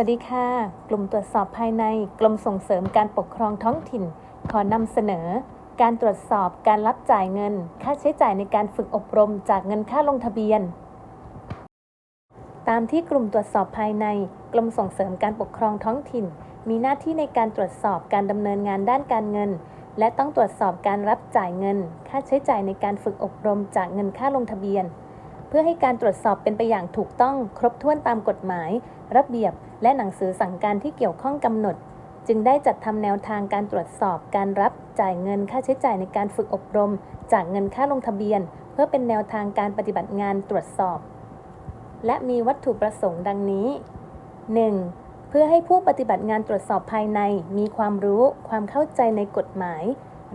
วัสดีค่ะ กลุ่มตรวจสอบภายในกรมส่งเสริมการปกครองท้องถิ่น ขอนำเสนอ การตรวจสอบการรับจ่ายเงิน ค่าใช้จ่ายในการฝึกอบรมจากเงินค่าลงทะเบียน ตามที่กลุ่มตรวจสอบภายในกรมส่งเสริมการปกครองท้องถิ่น มีหน้าที่ในการตรวจสอบการดำเนินงานด้านการเงิน และต้องตรวจสอบการรับจ่ายเงิน ค่าใช้จ่ายในการฝึกอบรมจากเงินค่าลงทะเบียน เพื่อให้การตรวจสอบเป็นไปอย่างถูกต้องครบถ้วนตามกฎหมาย ระเบียบ และหนังสือสั่งการที่เกี่ยวข้องกำหนด จึงได้จัดทำแนวทางการตรวจสอบการรับจ่ายเงินค่าใช้จ่ายในการฝึกอบรม จากเงินค่าลงทะเบียน เพื่อเป็นแนวทางการปฏิบัติงานตรวจสอบ และมีวัตถุประสงค์ดังนี้ 1. เพื่อให้ผู้ปฏิบัติงานตรวจสอบภายใน มีความรู้ ความเข้าใจในกฎหมาย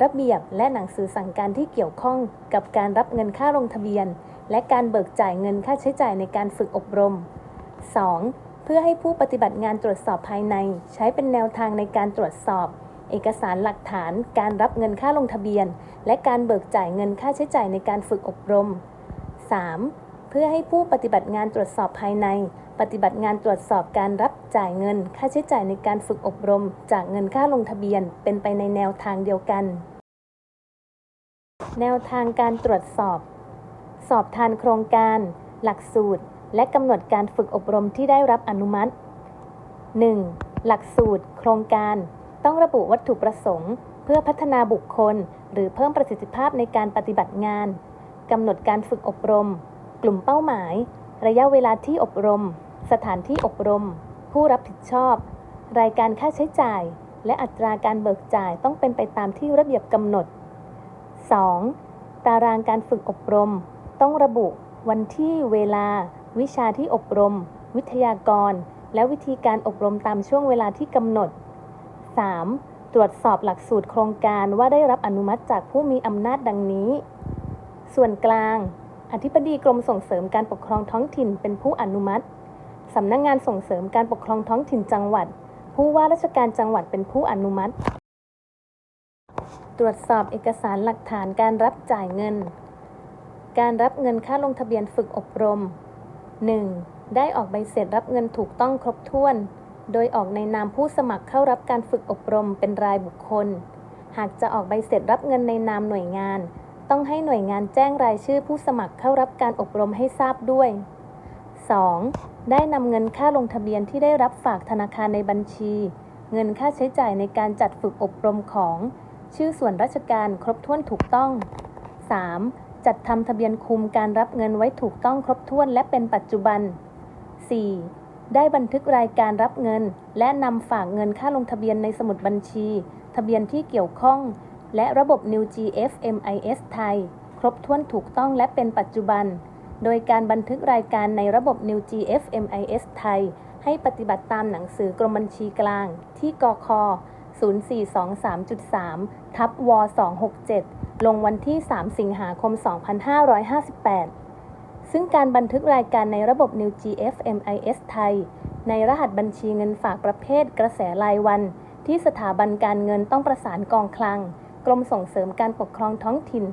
ระเบียบและหนังสือสั่งการที่เกี่ยวข้องกับการรับเงินค่าลงทะเบียน และการเบิกจ่ายเงินค่าใช้จ่ายในการฝึกอบรม 2. เพื่อให้ผู้ปฏิบัติงานตรวจสอบภายใน ใช้เป็นแนวทางในการตรวจสอบ เอกสารหลักฐาน การรับเงินค่าลงทะเบียน และการเบิกจ่ายเงินค่าใช้จ่ายในการฝึกอบรม 3. เพื่อให้ผู้ปฏิบัติงานตรวจสอบภายใน ปฏิบัติงานตรวจสอบการรับจ่ายเงิน ค่าใช้จ่ายในการฝึกอบรม จากเงินค่าลงทะเบียน เป็นไปในแนวทางเดียวกัน แนวทางการตรวจสอบ สอบทานโครงการ หลักสูตร และกำหนดการฝึกอบรมที่ได้รับอนุมัติ 1. หลักสูตร โครงการ ต้องระบุวัตถุประสงค์ เพื่อพัฒนาบุคคล หรือเพิ่มประสิทธิภาพในการปฏิบัติงานกำหนดการฝึกอบรม กลุ่มเป้าหมาย ระยะเวลาที่อบรม สถานที่อบรม ผู้รับผิดชอบ รายการค่าใช้จ่าย และอัตราการเบิกจ่ายต้องเป็นไปตามที่ระเบียบกำหนด 2. ตารางการฝึกอบรม ต้องระบุวันที่เวลา วิชาที่อบรม วิทยากร และวิธีการอบรมตามช่วงเวลาที่กำหนด 3. ตรวจสอบหลักสูตรโครงการว่าได้รับอนุมัติจากผู้มีอำนาจดังนี้ ส่วนกลาง อธิบดีกรมส่งเสริมการปกครองท้องถิ่นเป็นผู้อนุมัติสำนักงงานส่งเสริมการปกครองท้องถิ่นจังหวัด ผู้ว่าราชการจังหวัดเป็นผู้อนุมัติ ตรวจสอบเอกสารหลักฐานการรับจ่ายเงิน การรับเงินค่าลงทะเบียนฝึกอบรม 1. ได้ออกใบเสร็จรับเงินถูกต้องครบถ้วน โดยออกในนามผู้สมัครเข้ารับการฝึกอบรมเป็นรายบุคคล หากจะออกใบเสร็จรับเงินในนามหน่วยงาน ต้องให้หน่วยงานแจ้งรายชื่อผู้สมัครเข้ารับการอบรมให้ทราบด้วย 2. ได้นำเงินค่าลงทะเบียนที่ได้รับฝากธนาคารในบัญชี เงินค่าใช้จ่ายในการจัดฝึกอบรมของ ชื่อส่วนราชการครบถ้วนถูกต้อง 3. จัดทำทะเบียนคุมการรับเงินไว้ถูกต้องครบถ้วนและเป็นปัจจุบัน 4. ได้บันทึกรายการรับเงิน และนำฝากเงินค่าลงทะเบียนในสมุดบัญชี ทะเบียนที่เกี่ยวข้อง และระบบ New GF MIS ไทย ครบถ้วนถูกต้องและเป็นปัจจุบัน โดยการบันทึกรายการในระบบ New GF MIS ไทย ให้ปฏิบัติตามหนังสือกรมบัญชีกลาง ที่กค0423.3 ทับว267 ลงวันที่ 3 สิงหาคม 2558 ซึ่งการบันทึกรายการในระบบ New GF MIS ไทย ในรหัสบัญชีเงินฝากประเภทกระแสรายวัน ที่สถาบันการเงินต้องประสานกองคลัง กรมส่งเสริมการปกครองท้องถิ่น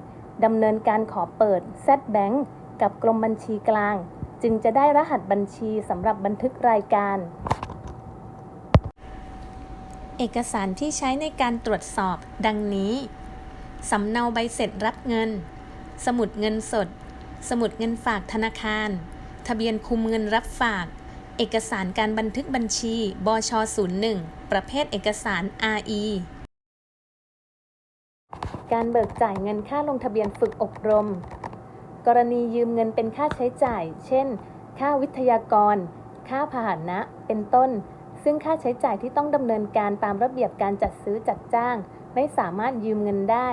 ดำเนินการขอเปิด Z Bank กับกรมบัญชีกลาง จึงจะได้รหัสบัญชีสำหรับบันทึกรายการ เอกสารที่ใช้ในการตรวจสอบดังนี้ สำเนาใบเสร็จรับเงิน สมุดเงินสด สมุดเงินฝากธนาคาร ทะเบียนคุมเงินรับฝาก เอกสารการบันทึกบัญชี บช 01 ประเภทเอกสาร RE การเบิกจ่ายเงินค่าลงทะเบียนฝึกอบรม กรณียืมเงินเป็นค่าใช้จ่าย เช่น ค่าวิทยากร ค่าพาหนะ เป็นต้น ซึ่งค่าใช้จ่ายที่ต้องดำเนินการตามระเบียบการจัดซื้อจัดจ้าง ไม่สามารถยืมเงินได้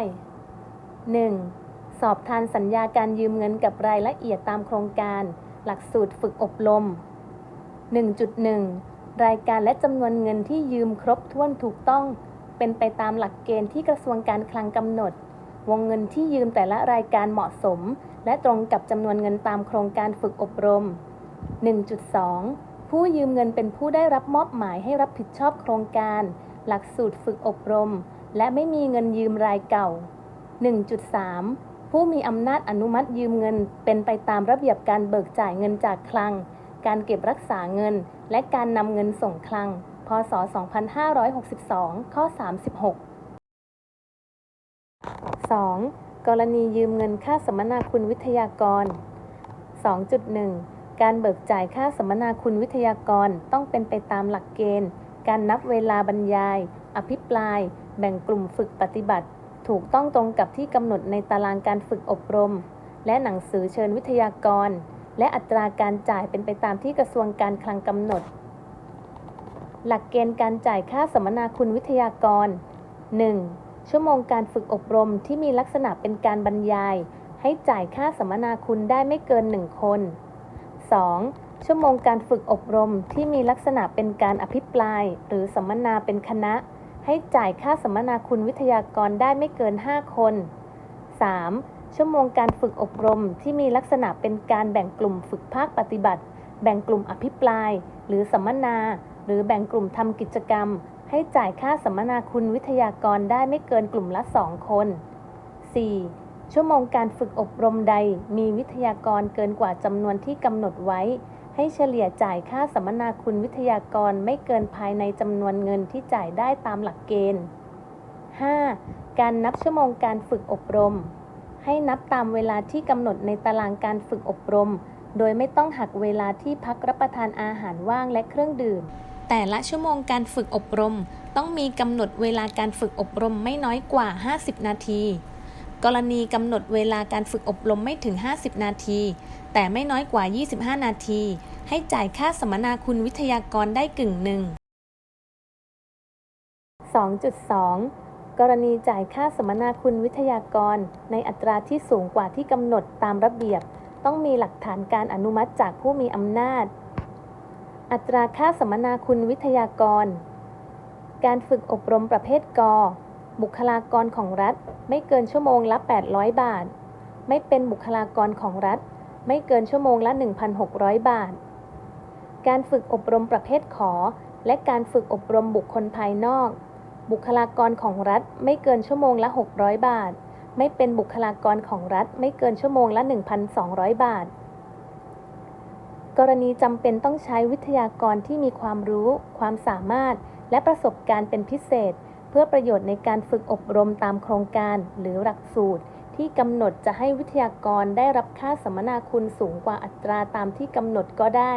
1. สอบทานสัญญาการยืมเงินกับรายละเอียดตามโครงการ หลักสูตรฝึกอบรม 1.1 รายการและจำนวนเงินที่ยืมครบถ้วนถูกต้อง เป็นไปตามหลักเกณฑ์ที่กระทรวงการคลังกำหนด วงเงินที่ยืมแต่ละรายการเหมาะสม และตรงกับจำนวนเงินตามโครงการฝึกอบรม 1.2 ผู้ยืมเงินเป็นผู้ได้รับมอบหมายให้รับผิดชอบโครงการ หลักสูตรฝึกอบรม และไม่มีเงินยืมรายเก่า 1.3 ผู้มีอำนาจอนุมัติยืมเงิน เป็นไปตามระเบียบการเบิกจ่ายเงินจากคลัง การเก็บรักษาเงิน และการนำเงินส่งคลัง พศ 2562 ข้อ 36 2. กรณียืมเงินค่าสมนาคุณวิทยากร 2.1 การเบิกจ่ายค่าสมนาคุณวิทยากรต้องเป็นไปตามหลักเกณฑ์ การนับเวลาบรรยาย อภิปราย แบ่งกลุ่มฝึกปฏิบัติ ถูกต้องตรงกับที่กำหนดในตารางการฝึกอบรม และหนังสือเชิญวิทยากร และอัตราการจ่ายเป็นไปตามที่กระทรวงการคลังกำหนด หลักเกณฑ์การจ่ายค่าสัมมนาคุณวิทยากร 1. ชั่วโมงการฝึกอบรมที่มีลักษณะเป็นการบรรยาย ให้จ่ายค่าสัมมนาคุณได้ไม่เกิน 1 คน 2. ชั่วโมงการฝึกอบรมที่มีลักษณะเป็นการอภิปราย หรือสัมมนาเป็นคณะ ให้จ่ายค่าสัมมนาคุณวิทยากรได้ไม่เกิน 5 คน 3. ชั่วโมงการฝึกอบรมที่มีลักษณะเป็นการแบ่งกลุ่มฝึกภาคปฏิบัติ แบ่งกลุ่มอภิปราย หรือสัมมนา หรือแบ่งกลุ่มทำกิจกรรม ให้จ่ายค่าสัมมนาคุณวิทยากรได้ไม่เกินกลุ่มละ 2 คน 4. ชั่วโมงการฝึกอบรมใดมีวิทยากรเกินกว่าจำนวนที่กำหนดไว้ ให้เฉลี่ยจ่ายค่าสัมมนาคุณวิทยากรไม่เกินภายในจำนวนเงินที่จ่ายได้ตามหลักเกณฑ์ 5. การนับชั่วโมงการฝึกอบรม ให้นับตามเวลาที่กำหนดในตารางการฝึกอบรม โดยไม่ต้องหักเวลาที่พักรับประทานอาหารว่างและเครื่องดื่ม แต่ละชั่วโมงการฝึกอบรม ต้องมีกำหนดเวลาการฝึกอบรมไม่น้อยกว่า 50 นาที กรณีกำหนดเวลาการฝึกอบรมไม่ถึง 50 นาที แต่ไม่น้อยกว่า 25 นาที ให้จ่ายค่าสัมมนาคุณวิทยากรได้กึ่งหนึ่ง 2.2 กรณีจ่ายค่าสัมมนาคุณวิทยากร ในอัตราที่สูงกว่าที่กำหนดตามระเบียบ ต้องมีหลักฐานการอนุมัติจากผู้มีอำนาจ อัตราค่าสัมมนาคุณวิทยากร การฝึกอบรมประเภทก บุคลากรของรัฐ ไม่เกินชั่วโมงละ 800 บาท ไม่เป็นบุคลากรของรัฐ ไม่เกินชั่วโมงละ 1,600 บาท การฝึกอบรมประเภทขอ และการฝึกอบรมบุคคลภายนอก บุคลากรของรัฐ ไม่เกินชั่วโมงละ 600 บาท ไม่เป็นบุคลากรของรัฐ ไม่เกินชั่วโมงละ 1,200 บาท กรณีจำเป็นต้องใช้วิทยากรที่มีความรู้ ความสามารถ และประสบการณ์เป็นพิเศษ พื่อประโยชน์ในการฝึกอบรมตามโครงการหรือหลักสูตร ที่กำหนดจะให้วิทยากรได้รับค่าสัมมนาคุณสูงกว่าอัตราตามที่กำหนดก็ได้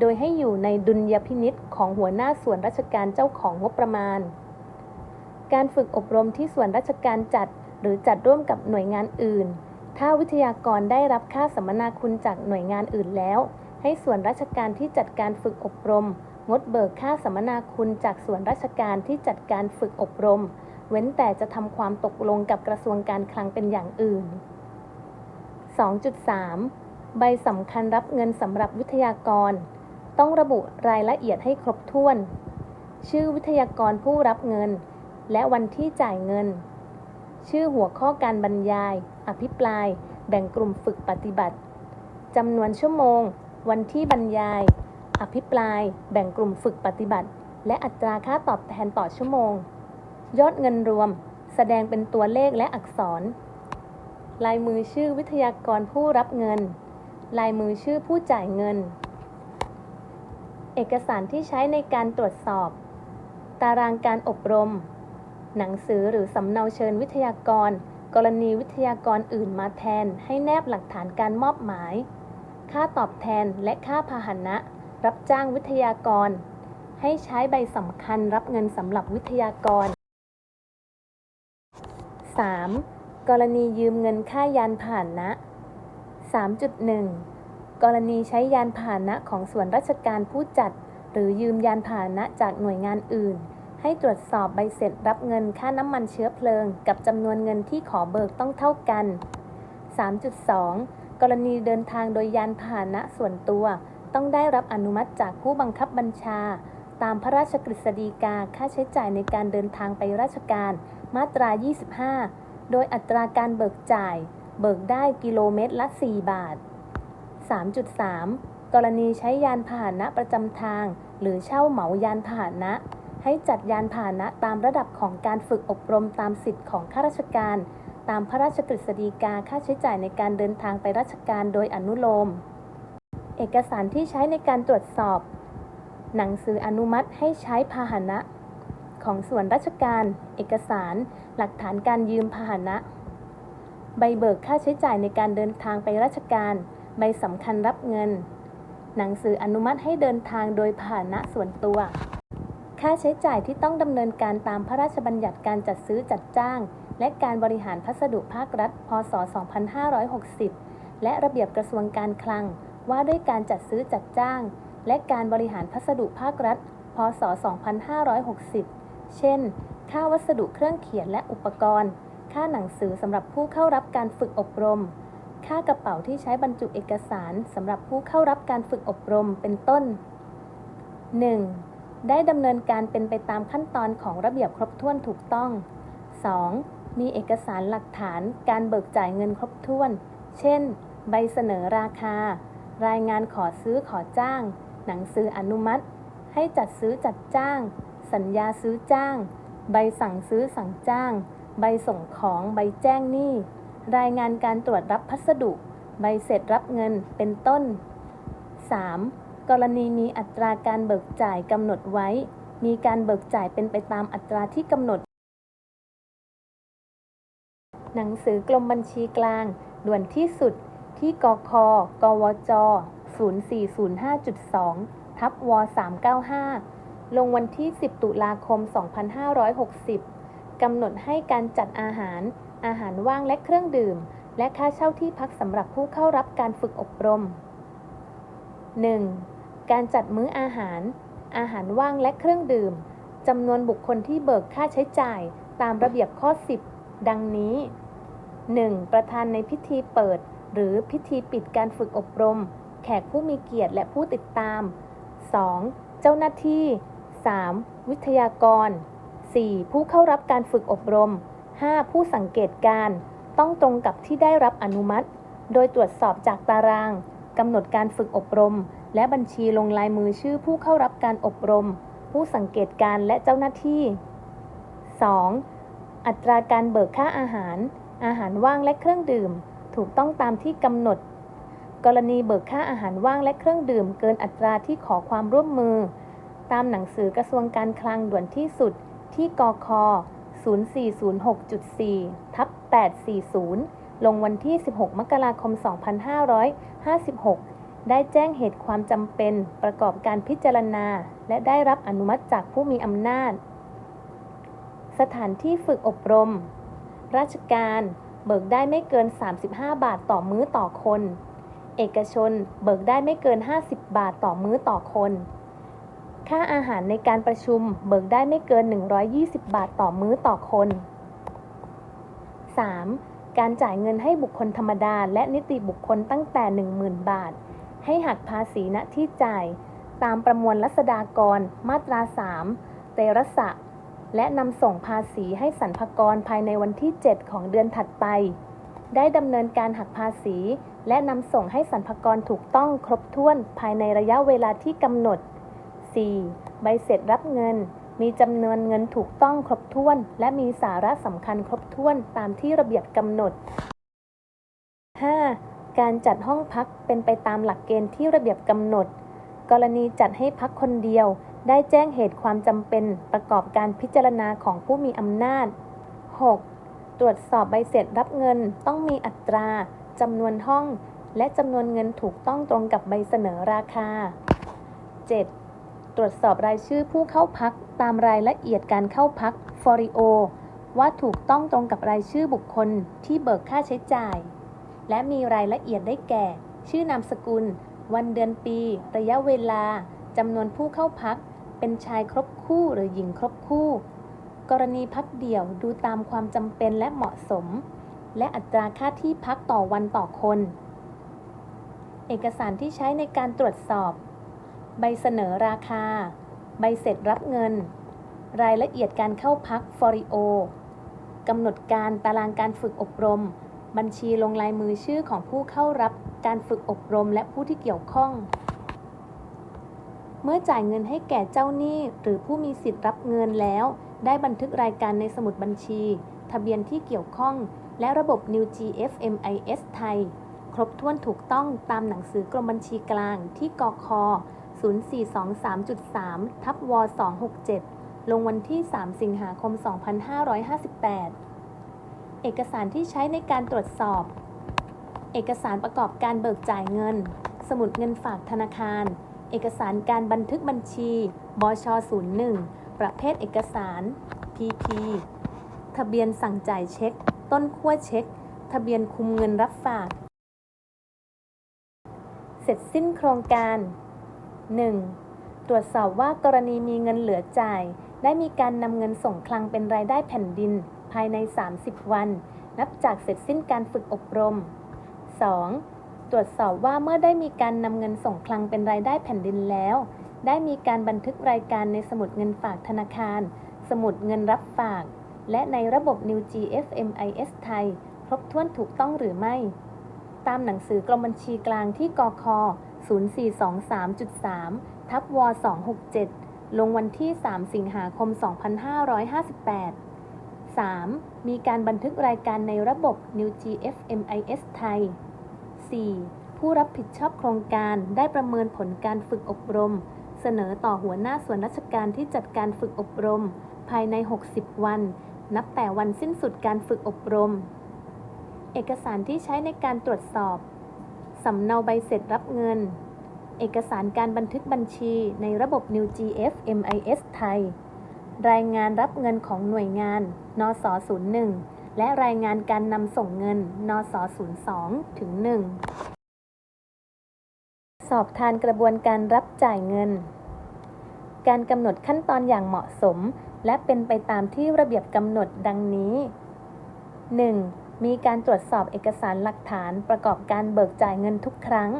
โดยให้อยู่ในดุลยพินิษของหัวหน้าส่วนราชการเจ้าของงบประมาณ การฝึกอบรมที่ส่วนราชการจัด หรือจัดร่วมกับหน่วยงานอื่น ถ้าวิทยากรได้รับค่าสัมมนาคุณจากหน่วยงานอื่นแล้ว ให้ส่วนราชการที่จัดการฝึกอบรม งดเบิกค่าสัมมนาคุณจากส่วนราชการที่จัดการฝึกอบรม เว้นแต่จะทำความตกลงกับกระทรวงการคลังเป็นอย่างอื่น 2.3 ใบสำคัญรับเงินสำหรับวิทยากร ต้องระบุรายละเอียดให้ครบถ้วน ชื่อวิทยากรผู้รับเงิน และวันที่จ่ายเงิน ชื่อหัวข้อการบรรยาย อภิปราย แบ่งกลุ่มฝึกปฏิบัติจำนวนชั่วโมง วันที่บรรยาย อภิปราย แบ่งกลุ่มฝึกปฏิบัติ และอัตราค่าตอบแทนต่อชั่วโมง ยอดเงินรวม แสดงเป็นตัวเลขและอักษร ลายมือชื่อวิทยากรผู้รับเงิน ลายมือชื่อผู้จ่ายเงิน เอกสารที่ใช้ในการตรวจสอบ ตารางการอบรม หนังสือหรือสำเนาเชิญวิทยากร กรณีวิทยากรอื่นมาแทน ให้แนบหลักฐานการมอบหมาย ค่าตอบแทนและค่าพาหนะ รับจ้างวิทยากร ให้ใช้ใบสำคัญรับเงินสำหรับวิทยากร 3. กรณียืมเงินค่ายานพาหนะ 3.1 กรณีใช้ยานพาหนะของส่วนราชการผู้จัด หรือยืมยานพาหนะจากหน่วยงานอื่น ให้ตรวจสอบใบเสร็จรับเงินค่าน้ำมันเชื้อเพลิง กับจำนวนเงินที่ขอเบิกต้องเท่ากัน 3.2 กรณีเดินทางโดยยานพาหนะส่วนตัว ต้องได้รับอนุมัติจากผู้บังคับบัญชา ตามพระราชกฤษฎีกาค่าใช้จ่ายในการเดินทางไปราชการ มาตรา 25 โดยอัตราการเบิกจ่าย เบิกได้กิโลเมตรละ 4 บาท 3.3 กรณีใช้ยานพาหนะประจำทาง หรือเช่าเหมายานพาหนะ ให้จัดยานพาหนะตามระดับของการฝึกอบรมตามสิทธิ์ของข้าราชการ ตามพระราชกฤษฎีกาค่าใช้จ่ายในการเดินทางไปราชการโดยอนุโลม เอกสารที่ใช้ในการตรวจสอบ หนังสืออนุมัติให้ใช้พาหนะ ของส่วนราชการ เอกสาร หลักฐานการยืมพาหนะ ใบเบิกค่าใช้จ่ายในการเดินทางไปราชการ ใบสำคัญรับเงิน หนังสืออนุมัติให้เดินทางโดยพาหนะส่วนตัว ค่าใช้จ่ายที่ต้องดำเนินการตามพระราชบัญญัติการจัดซื้อจัดจ้าง และการบริหารพัสดุภาครัฐ พศ 2560 และระเบียบกระทรวงการคลัง ว่าด้วยการจัดซื้อจัดจ้าง และการบริหารพัสดุภาครัฐ พศ 2560 เช่น ค่าวัสดุเครื่องเขียนและอุปกรณ์ ค่าหนังสือสำหรับผู้เข้ารับการฝึกอบรม ค่ากระเป๋าที่ใช้บรรจุเอกสารสำหรับผู้เข้ารับการฝึกอบรม เป็นต้น 1. ได้ดำเนินการเป็นไปตามขั้นตอนของระเบียบครบถ้วนถูกต้อง 2. มีเอกสารหลักฐานการเบิกจ่ายเงินครบถ้วน เช่น ใบเสนอราคา รายงานขอซื้อขอจ้าง หนังสืออนุมัติ ให้จัดซื้อจัดจ้าง สัญญาซื้อจ้าง ใบสั่งซื้อสั่งจ้าง ใบส่งของใบแจ้งหนี้ รายงานการตรวจรับพัสดุ ใบเสร็จรับเงินเป็นต้น 3. กรณีมีอัตราการเบิกจ่ายกำหนดไว้ มีการเบิกจ่ายเป็นไปตามอัตราที่กำหนด หนังสือกรมบัญชีกลางด่วนที่สุด ที่กคกวจ 0405.2 ทับว395 ลงวันที่ 10 ตุลาคม 2560 กำหนดให้การจัดอาหาร อาหารว่างและเครื่องดื่ม และค่าเช่าที่พักสำหรับผู้เข้ารับการฝึกอบรม 1. การจัดมื้ออาหาร อาหารว่างและเครื่องดื่ม จำนวนบุคคลที่เบิกค่าใช้จ่าย ตามระเบียบข้อ 10 ดังนี้ 1. ประธานในพิธีเปิด หรือพิธีปิดการฝึกอบรม แขกผู้มีเกียรติและผู้ติดตาม 2. เจ้าหน้าที่ 3. วิทยากร 4. ผู้เข้ารับการฝึกอบรม 5. ผู้สังเกตการ ต้องตรงกับที่ได้รับอนุมัติ โดยตรวจสอบจากตารางกำหนดการฝึกอบรม และบัญชีลงลายมือชื่อผู้เข้ารับการอบรม ผู้สังเกตการและเจ้าหน้าที่ 2. อัตราการเบิกค่าอาหาร อาหารว่างและเครื่องดื่ม ถูกต้องตามที่กำหนด กรณีเบิกค่าอาหารว่างและเครื่องดื่มเกินอัตราที่ขอความร่วมมือ ตามหนังสือกระทรวงการคลังด่วนที่สุดที่กค0406.4ทับ840 ลงวันที่ 16 มกราคม 2556 ได้แจ้งเหตุความจำเป็นประกอบการพิจารณา และได้รับอนุมัติจากผู้มีอำนาจ สถานที่ฝึกอบรม ราชการ เบิกได้ไม่เกิน 35 บาทต่อมื้อต่อคน เอกชน เบิกได้ไม่เกิน 50 บาทต่อมื้อต่อคน ค่าอาหารในการประชุม เบิกได้ไม่เกิน 120 บาทต่อมื้อต่อคน 3. การจ่ายเงินให้บุคคลธรรมดา และนิติบุคคลตั้งแต่ 10,000 บาท ให้หักภาษีณที่จ่าย ตามประมวลรัษฎากร มาตรา 3 เตระสะ และนำส่งภาษีให้สรรพากรภายในวันที่ 7 ของเดือนถัดไป ได้ดำเนินการหักภาษี และนำส่งให้สรรพากรถูกต้องครบถ้วนภายในระยะเวลาที่กำหนด 4. ใบเสร็จรับเงิน มีจำนวนเงินถูกต้องครบถ้วน และมีสาระสำคัญครบถ้วนตามที่ระเบียบกำหนด 5. การจัดห้องพักเป็นไปตามหลักเกณฑ์ที่ระเบียบกำหนด กรณีจัดให้พักคนเดียว ได้แจ้งเหตุความจำเป็นประกอบการพิจารณาของผู้มีอำนาจ 6. ตรวจสอบใบเสร็จรับเงินต้องมีอัตราจำนวนห้อง และจำนวนเงินถูกต้องตรงกับใบเสนอราคา 7. ตรวจสอบรายชื่อผู้เข้าพักตามรายละเอียดการเข้าพักฟอริโอว่าถูกต้องตรงกับรายชื่อบุคคลที่เบิกค่าใช้จ่าย และมีรายละเอียดได้แก่ ชื่อนามสกุล วันเดือนปี ระยะเวลาจำนวนผู้เข้าพัก เป็นชายครบคู่หรือหญิงครบคู่ กรณีพักเดี่ยวดูตามความจำเป็นและเหมาะสม และอัตราค่าที่พักต่อวันต่อคน เอกสารที่ใช้ในการตรวจสอบ ใบเสนอราคา ใบเสร็จรับเงิน รายละเอียดการเข้าพักฟอริโอกำหนดการตารางการฝึกอบรม บัญชีลงลายมือชื่อของผู้เข้ารับการฝึกอบรมและผู้ที่เกี่ยวข้อง เมื่อจ่ายเงินให้แก่เจ้าหนี้ หรือผู้มีสิทธิ์รับเงินแล้ว ได้บันทึกรายการในสมุดบัญชี ทะเบียนที่เกี่ยวข้อง และระบบ New GFMIS ไทย ครบถ้วนถูกต้องตามหนังสือกรมบัญชีกลางที่กค0423.3 ทับว267 ลงวันที่ 3 สิงหาคม 2558 เอกสารที่ใช้ในการตรวจสอบ เอกสารประกอบการเบิกจ่ายเงิน สมุดเงินฝากธนาคาร เอกสารการบันทึกบัญชี บช 01 ประเภทเอกสาร PP ทะเบียนสั่งจ่ายเช็ค ต้นขั้วเช็ค ทะเบียนคุมเงินรับฝาก เสร็จสิ้นโครงการ 1. ตรวจสอบว่ากรณีมีเงินเหลือจ่าย ได้มีการนำเงินส่งคลังเป็นรายได้แผ่นดิน ภายใน 30 วัน นับจากเสร็จสิ้นการฝึกอบรม 2. ตรวจสอบว่าเมื่อได้มีการนำเงินส่งคลังเป็นรายได้แผ่นดินแล้ว ได้มีการบันทึกรายการในสมุดเงินฝากธนาคาร สมุดเงินรับฝาก และในระบบ New GFMIS ไทย ครบถ้วนถูกต้องหรือไม่ ตามหนังสือกรมบัญชีกลางที่กค 0423.3 ทับว267 ลงวันที่ 3 สิงหาคม 2558 3. มีการบันทึกรายการในระบบ New GFMIS ไทย 4. ผู้รับผิดชอบโครงการได้ประเมินผลการฝึกอบรม เสนอต่อหัวหน้าส่วนราชการที่จัดการฝึกอบรม ภายใน 60 วัน นับแต่วันสิ้นสุดการฝึกอบรม เอกสารที่ใช้ในการตรวจสอบ สำเนาใบเสร็จรับเงิน เอกสารการบันทึกบัญชีในระบบ New GF MIS ไทย รายงานรับเงินของหน่วยงาน นส01 และรายงานการนำส่งเงิน นส02ถึง1สอบทานกระบวนการรับจ่ายเงิน การกำหนดขั้นตอนอย่างเหมาะสม และเป็นไปตามที่ระเบียบกำหนดดังนี้ 1. มีการตรวจสอบเอกสารหลักฐานประกอบการเบิกจ่ายเงินทุกครั้ง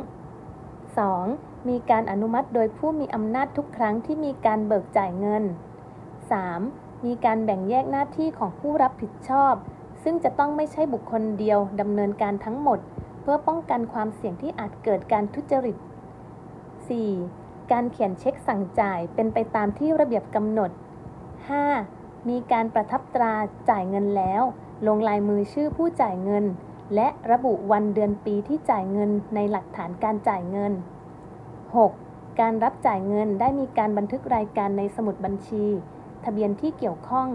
2. มีการอนุมัติโดยผู้มีอำนาจทุกครั้งที่มีการเบิกจ่ายเงิน 3. มีการแบ่งแยกหน้าที่ของผู้รับผิดชอบ ซึ่งจะต้องไม่ใช่บุคคลเดียวดำเนินการทั้งหมด เพื่อป้องกันความเสี่ยงที่อาจเกิดการทุจริต 4. การเขียนเช็คสั่งจ่ายเป็นไปตามที่ระเบียบกำหนด 5. มีการประทับตราจ่ายเงินแล้ว ลงลายมือชื่อผู้จ่ายเงิน และระบุวันเดือนปีที่จ่ายเงินในหลักฐานการจ่ายเงิน 6. การรับจ่ายเงินได้มีการบันทึกรายการในสมุดบัญชี ทะเบียนที่เกี่ยวข้อง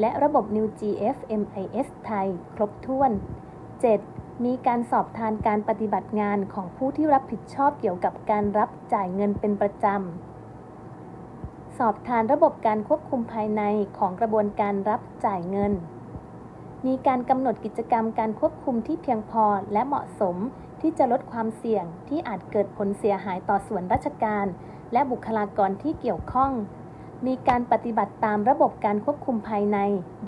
และระบบ New GF MIS ไทย ครบถ้วน 7. มีการสอบทานการปฏิบัติงานของผู้ที่รับผิดชอบเกี่ยวกับการรับจ่ายเงินเป็นประจำ สอบทานระบบการควบคุมภายในของกระบวนการรับจ่ายเงิน มีการกำหนดกิจกรรมการควบคุมที่เพียงพอและเหมาะสมที่จะลดความเสี่ยงที่อาจเกิดผลเสียหายต่อส่วนราชการ และบุคลากรที่เกี่ยวข้อง มีการปฏิบัติตามระบบการควบคุมภายใน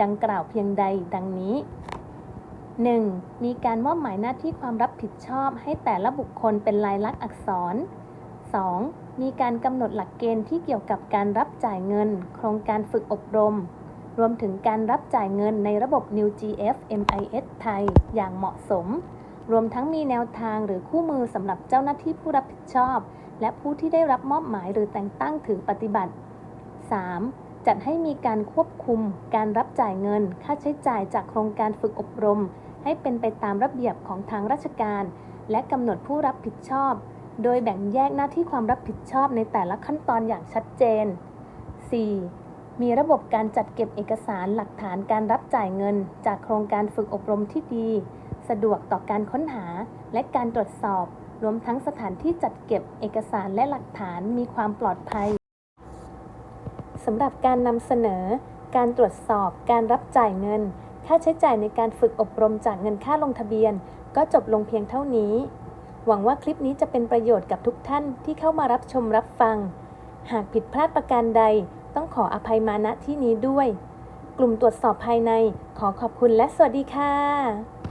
ดังกล่าวเพียงใดดังนี้ 1. มีการมอบหมายหน้าที่ความรับผิดชอบให้แต่ละบุคคลเป็นลายลักษณ์อักษร 2. มีการกำหนดหลักเกณฑ์ที่เกี่ยวกับการรับจ่ายเงิน โครงการฝึกอบรม รวมถึงการรับจ่ายเงินในระบบ New GF MIS ไทย อย่างเหมาะสม รวมทั้งมีแนวทางหรือคู่มือสำหรับเจ้าหน้าที่ผู้รับผิดชอบ และผู้ที่ได้รับมอบหมายหรือแต่งตั้งถือปฏิบัติ 3. จัดให้มีการควบคุมการรับจ่ายเงิน ค่าใช้จ่ายจากโครงการฝึกอบรม ให้เป็นไปตามระเบียบของทางราชการ และกำหนดผู้รับผิดชอบ โดยแบ่งแยกหน้าที่ความรับผิดชอบในแต่ละขั้นตอนอย่างชัดเจน 4. มีระบบการจัดเก็บเอกสารหลักฐานการรับจ่ายเงิน จากโครงการฝึกอบรมที่ดี สะดวกต่อการค้นหาและการตรวจสอบ รวมทั้งสถานที่จัดเก็บเอกสารและหลักฐานมีความปลอดภัย สำหรับการนำเสนอ การตรวจสอบ การรับจ่ายเงิน ค่าใช้จ่ายในการฝึกอบรมจากเงินค่าลงทะเบียน ก็จบลงเพียงเท่านี้ หวังว่าคลิปนี้จะเป็นประโยชน์กับทุกท่านที่เข้ามารับชมรับฟัง หากผิดพลาดประการใด ต้องขออภัยมาณที่นี้ด้วย กลุ่มตรวจสอบภายใน ขอขอบคุณและสวัสดีค่ะ